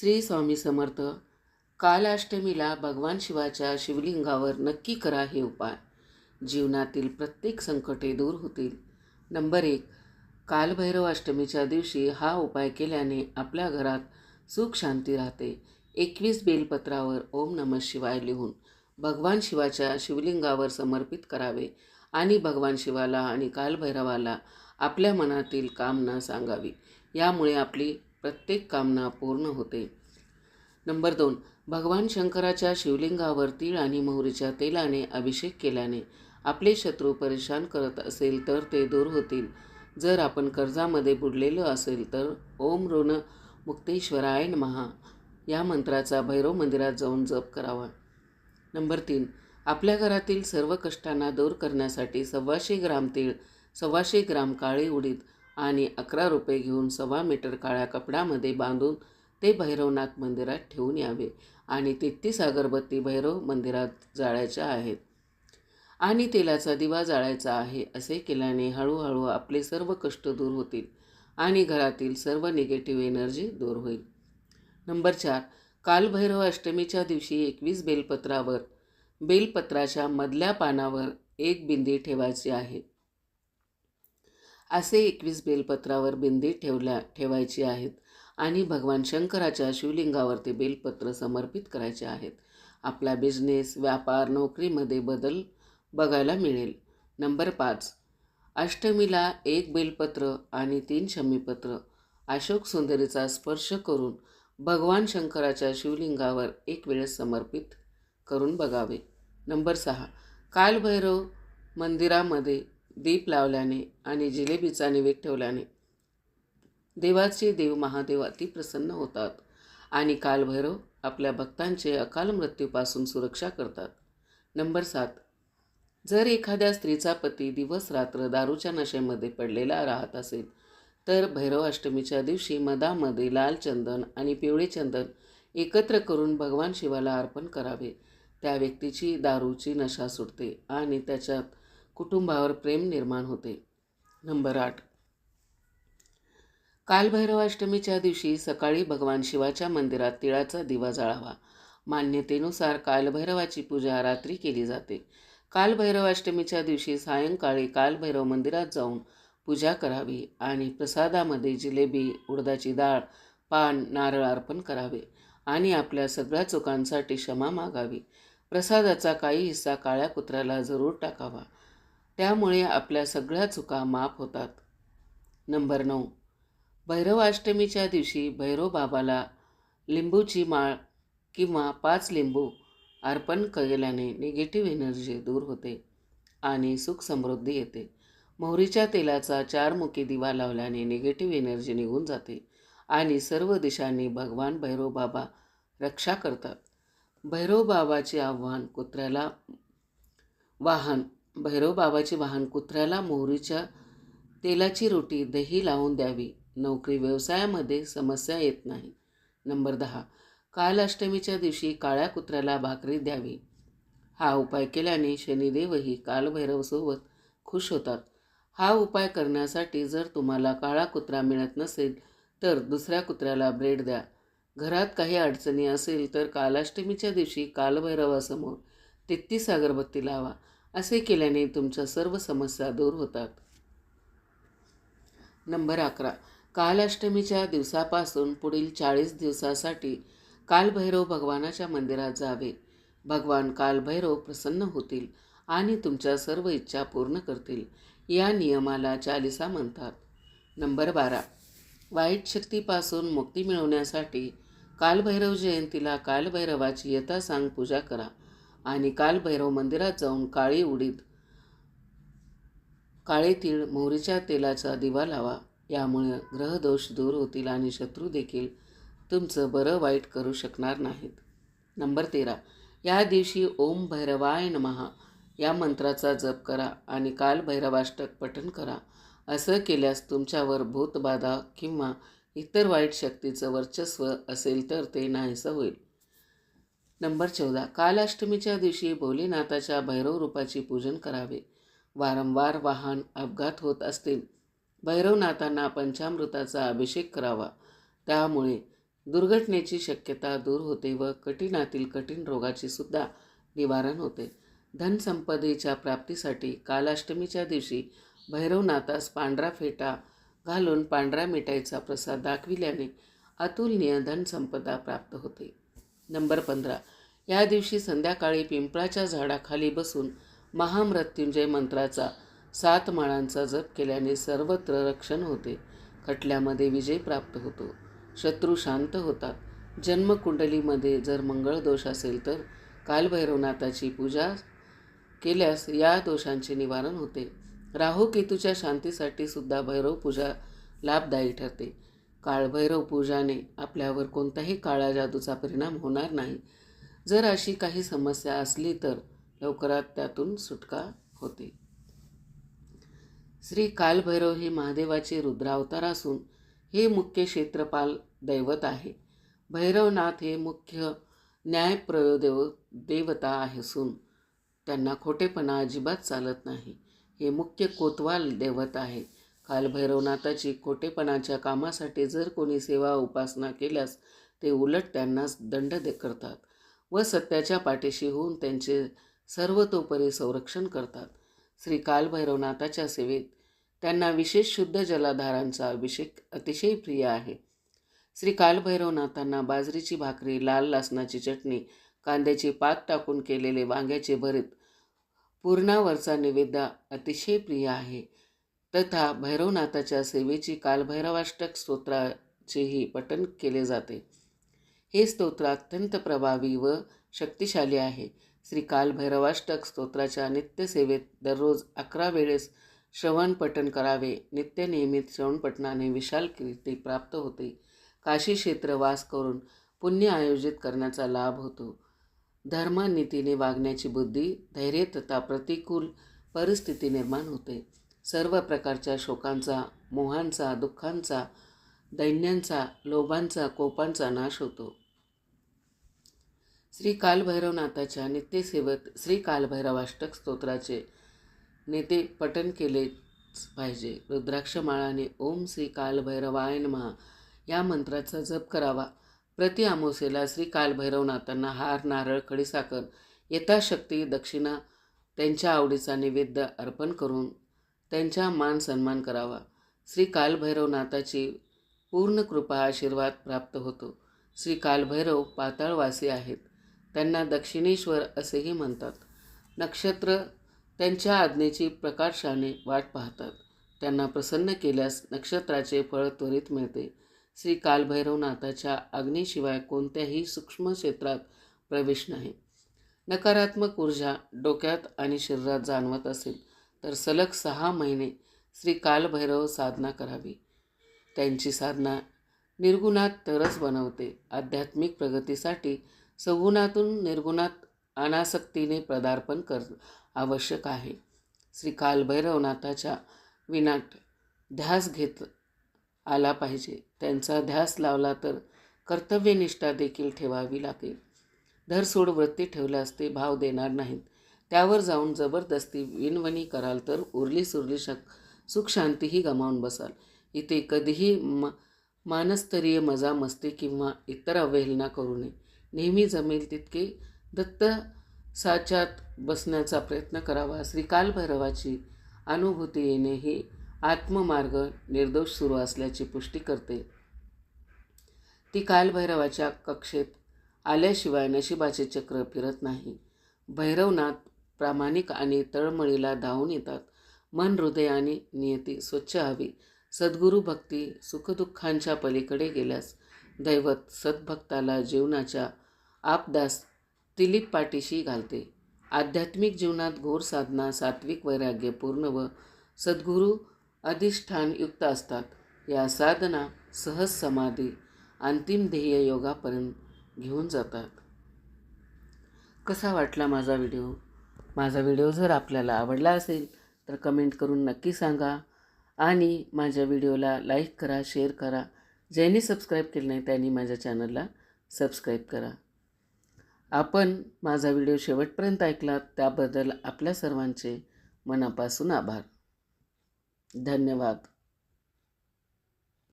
श्री स्वामी समर्थ. कालाष्टमीला भगवान शिवाच्या शिवलिंगावर नक्की करा हे उपाय. जीवनातील प्रत्येक संकटे दूर होतील. नंबर एक कालभैरव अष्टमीच्या दिवशी हा उपाय केल्याने आपल्या घरात सुख शांती राहते. एकवीस बेलपत्रावर ओम नम शिवाय लिहून भगवान शिवाच्या शिवलिंगावर समर्पित करावे आणि भगवान शिवाला आणि कालभैरवाला आपल्या मनातील कामना सांगावी. यामुळे आपली प्रत्येक कामना पूर्ण होते. नंबर दोन भगवान शंकराच्या शिवलिंगावर तीळ आणि मोहरीच्या तेलाने अभिषेक केल्याने आपले शत्रू परेशान करत असेल तर ते दूर होतील. जर आपण कर्जामध्ये बुडलेलो असेल तर ओम ऋण मुक्तेश्वराय महा या मंत्राचा भैरव मंदिरात जाऊन जप करावा. नंबर तीन आपल्या घरातील सर्व कष्टांना दूर करण्यासाठी सव्वाशे ग्राम तीळ सव्वाशे ग्राम काळे उडीद आणि अकरा रुपये घेऊन सव्वा मीटर काळ्या कपड्यामध्ये बांधून ते भैरवनाथ मंदिरात ठेवून यावे आणि तेहतीस अगरबत्ती भैरव मंदिरात जाळायच्या आहेत. आणि तेलाचा दिवा जाळायचा आहे असे केल्याने हळूहळू आपले सर्व कष्ट दूर होतील आणि घरातील सर्व निगेटिव्ह एनर्जी दूर होईल. नंबर चार कालभैरव अष्टमीच्या दिवशी एकवीस बेलपत्रावर बेलपत्राच्या मधल्या पानावर एक बिंदी ठेवायची आहे. असे एकवीस बेलपत्रावर बिंदी ठेवल्या ठेवायची आहेत आणि भगवान शंकराच्या शिवलिंगावर ते बेलपत्र समर्पित करायचे आहेत. आपला बिझनेस व्यापार नोकरीमध्ये बदल बघायला मिळेल. नंबर पाच. अष्टमीला एक बेलपत्र आणि तीन शमीपत्र. अशोक सुंदरीचा स्पर्श करून भगवान शंकराच्या शिवलिंगावर एक वेळेस समर्पित करून बघावे. नंबर सहा. कालभैरव मंदिरामध्ये दीप लावल्याने आणि जिलेबीचा निवेद ठेवल्याने देवाचे देव महादेव अतिप्रसन्न होतात आणि कालभैरव आपल्या भक्तांचे अकाल मृत्यूपासून सुरक्षा करतात. नंबर सात. जर एखाद्या स्त्रीचा पती दिवस रात्र दारूच्या नशेमध्ये पडलेला राहत असेल तर भैरव अष्टमीच्या दिवशी मधामध्ये लाल चंदन आणि पिवळे चंदन एकत्र करून भगवान शिवाला अर्पण करावे. त्या व्यक्तीची दारूची नशा सुटते आणि त्याच्यात कुटुंबावर प्रेम निर्माण होते. नंबर आठ. कालभैरवाष्टमीच्या दिवशी सकाळी भगवान शिवाच्या मंदिरात तिळाचा दिवा जाळावा. मान्यतेनुसार कालभैरवाची पूजा रात्री केली जाते. कालभैरवाष्टमीच्या दिवशी सायंकाळी कालभैरव मंदिरात जाऊन पूजा करावी आणि प्रसादामध्ये जिलेबी उडदाची डाळ पान नारळ अर्पण करावे आणि आपल्या सगळ्या चुकांसाठी क्षमा मागावी. प्रसादाचा काही हिस्सा काळ्या कुत्र्याला जरूर टाकावा. त्यामुळे आपल्या सगळ्या चुका माफ होतात. नंबर नऊ. भैरवाष्टमीच्या दिवशी भैरव बाबाला लिंबूची माळ किंवा पाच लिंबू अर्पण केल्याने निगेटिव्ह एनर्जी दूर होते आणि सुख समृद्धी येते. मोहरीच्या तेलाचा चारमुखी दिवा लावल्याने निगेटिव्ह एनर्जी निघून जाते आणि सर्व दिशांनी भगवान भैरव बाबा रक्षा करतात. भैरव बाबाचे आव्हान कुत्र्याला वाहन भैरव बाबाचे वाहन कुत्र्याला मोहरीच्या तेलाची रोटी दही लावून द्यावी. नोकरी व्यवसायामध्ये समस्या येत नाही. नंबर दहा. कालअष्टमीच्या दिवशी काळ्या कुत्र्याला भाकरी द्यावी. हा उपाय केल्याने शनिदेवही कालभैरवसोबत खुश होतात. हा उपाय करण्यासाठी जर तुम्हाला काळा कुत्रा मिळत नसेल तर दुसऱ्या कुत्र्याला ब्रेड द्या. घरात काही अडचणी असेल तर कालाष्टमीच्या दिवशी कालभैरवासमोर तेहतीस अगरबत्ती लावा. असे केल्याने तुमच्या सर्व समस्या दूर होतात. नंबर अकरा. कालाष्टमीच्या दिवसापासून पुढील चाळीस दिवसासाठी कालभैरव भगवानाच्या मंदिरात जावे. भगवान कालभैरव प्रसन्न होतील आणि तुमच्या सर्व इच्छा पूर्ण करतील या नियमाला चालिसा म्हणतात. नंबर बारा. वाईट शक्तीपासून मुक्ती मिळवण्यासाठी कालभैरव जयंतीला कालभैरवाची यथासांग पूजा करा. आणि कालभैरव मंदिरात जाऊन काळी उडीद काळे तीळ मोहरीच्या तेलाचा दिवा लावा. यामुळे ग्रहदोष दूर होतील आणि शत्रू देखील तुमचं बरं वाईट करू शकणार नाहीत. नंबर तेरा. या दिवशी ओम भैरवाय नमहा. या मंत्राचा जप करा आणि कालभैरवाष्टक पठण करा. असं केल्यास तुमच्यावर भूतबाधा किंवा इतर वाईट शक्तीचं वर्चस्व असेल तर ते नाहीसं होईल. नंबर चौदा. कालाष्टमीच्या दिवशी भोलेनाथाच्या भैरव रूपाची पूजन करावे. वारंवार वाहन अपघात होत असतील. भैरवनाथांना पंचामृताचा अभिषेक करावा. त्यामुळे दुर्घटनेची शक्यता दूर होते व कठीणातील कठीण रोगाची सुद्धा निवारण होते. धनसंपदेच्या प्राप्तीसाठी कालाष्टमीच्या दिवशी भैरवनाथास पांढरा फेटा घालून पांढऱ्या मिठाईचा प्रसाद दाखविल्याने अतुलनीय धनसंपदा प्राप्त होते. नंबर पंधरा. या दिवशी संध्याकाळी पिंपळाच्या झाडाखाली बसून महामृत्युंजय मंत्राचा सात माळांचा जप केल्याने सर्वत्र रक्षण होते. खटल्यामध्ये विजय प्राप्त होतो. शत्रू शांत होतात. जन्मकुंडलीमध्ये जर मंगळ दोष असेल तर कालभैरवनाथाची पूजा केल्यास या दोषांचे निवारण होते. राहू केतूच्या शांतीसाठी सुद्धा भैरव पूजा लाभदायी ठरते. काळभैरव पूजाने आपल्यावर कोणताही काळा जादूचा परिणाम होणार नाही. जर अशी काही समस्या असली तर लवकरात त्यातून सुटका होते. श्री कालभैरव हे महादेवाचे रुद्रावतार असून हे मुख्य क्षेत्रपाल दैवत आहे. भैरवनाथ हे मुख्य न्यायप्रयोदेव देवता आहे असून त्यांना खोटेपणा अजिबात चालत नाही. हे मुख्य कोतवाल दैवत आहे. कालभैरवनाथाची खोटेपणाच्या कामासाठी जर कोणी सेवा उपासना केल्यास ते उलट त्यांनाच दंड दे करतात व सत्याच्या पाठीशी होऊन त्यांचे सर्वतोपरी संरक्षण करतात. श्री कालभैरवनाथाच्या सेवेत त्यांना विशेष शुद्ध जलाधारांचा अभिषेक अतिशय प्रिय आहे. श्री कालभैरवनाथांना बाजरीची भाकरी लाल लासणाची चटणी कांद्याची पात टाकून केलेले वांग्याचे भरीत पूर्णावरचा निवेदा अतिशय प्रिय आहे. तथा भैरवनाथाच्या सेवेची कालभैरवाष्टक स्तोत्राचेही पठण केले जाते. हे स्तोत्र अत्यंत प्रभावी व शक्तिशाली आहे. श्री कालभैरवाष्टक स्तोत्राच्या नित्यसेवेत दररोज अकरा वेळेस श्रवण पठण करावे. नित्य नियमित श्रवणपठणाने विशाल कीर्ती प्राप्त होते. काशी क्षेत्र वास करून पुण्य आयोजित करण्याचा लाभ होतो. धर्मनीतीने वागण्याची बुद्धी धैर्य तथा प्रतिकूल परिस्थिती निर्माण होते. सर्व प्रकारच्या शोकांचा मोहांचा दुःखांचा दैन्यांचा लोभांचा कोपांचा नाश होतो. श्री कालभैरवनाथाच्या नित्यसेवत श्री कालभैरवाष्टक स्तोत्राचे नेते पठन केलेच पाहिजे. रुद्राक्षमाळाने ओम श्री कालभैरवाय महा या मंत्राचा जप करावा. प्रति अमावस्येला श्री कालभैरवनाथांना हार नारळ खडीसाखर यथाशक्ती दक्षिणा त्यांच्या आवडीचा निवेद्य अर्पण करून त्यांचा मान सन्मान करावा. श्री कालभैरवनाथाची पूर्ण कृपा आशीर्वाद प्राप्त होतो. श्री कालभैरव पाताळवासी आहेत. त्यांना दक्षिणेश्वर असेही म्हणतात. नक्षत्र त्यांच्या आज्ञेची प्रकाशाने वाट पाहतात. त्यांना प्रसन्न केल्यास नक्षत्राचे फळ त्वरित मिळते. श्री कालभैरवनाथाच्या आज्ञेशिवाय कोणत्याही सूक्ष्म क्षेत्रात प्रवेश नाही. नकारात्मक ऊर्जा डोक्यात आणि शरीरात जाणवत असेल. तर सलग सहा महिने श्री कालभैरव साधना करावी. त्यांची साधना निर्गुणात तरच बनवते. आध्यात्मिक प्रगतीसाठी सगुणातून निर्गुणात अनासक्तीने पदार्पण कर आवश्यक आहे. श्री कालभैरवनाथाच्या विनाट ध्यास घेत आला पाहिजे. त्यांचा ध्यास लावला तर कर्तव्यनिष्ठा देखील ठेवावी लागेल. धरसोड वृत्ती ठेवल्यास ते भाव देणार नाहीत. त्यावर जाऊन जबरदस्ती विनवणी कराल तर उरली सुरली शक सुखशांतीही गमावून बसाल. इथे कधीही म मानस्तरीय मजा मस्ती किंवा इतर अवहेलना करू नये. नेहमी जमेल तितके दत्त साच्यात बसण्याचा प्रयत्न करावा. श्रीकालभैरवाची अनुभूती येणे हे आत्ममार्ग निर्दोष सुरू असल्याची पुष्टी करते. ती कालभैरवाच्या कक्षेत आल्याशिवाय नशिबाचे चक्र फिरत नाही. भैरवनाथ प्रामाणिक आणि तळमळीला धावून येतात. मन हृदय आणि नियती स्वच्छ हवी. सद्गुरू भक्ती सुखदुःखांच्या पलीकडे गेल्यास दैवत सद्भक्ताला जीवनाच्या आपदास तिलीप पाठीशी घालते. आध्यात्मिक जीवनात घोर साधना सात्विक वैराग्य पूर्ण व सद्गुरू अधिष्ठानयुक्त असतात. या साधना सहज समाधी अंतिम ध्येय योगापर्यंत घेऊन जातात. कसा वाटला माझा व्हिडिओ? माझा व्हिडिओ जर आपल्याला आवडला असेल तर कमेंट करून नक्की सांगा आणि माझ्या व्हिडिओला लाईक करा शेअर करा. ज्यांनी सबस्क्राईब केलं नाही त्यांनी माझ्या चॅनलला सबस्क्राईब करा. आपण माझा व्हिडिओ शेवटपर्यंत ऐकलात त्याबद्दल आपल्या सर्वांचे मनापासून आभार. धन्यवाद.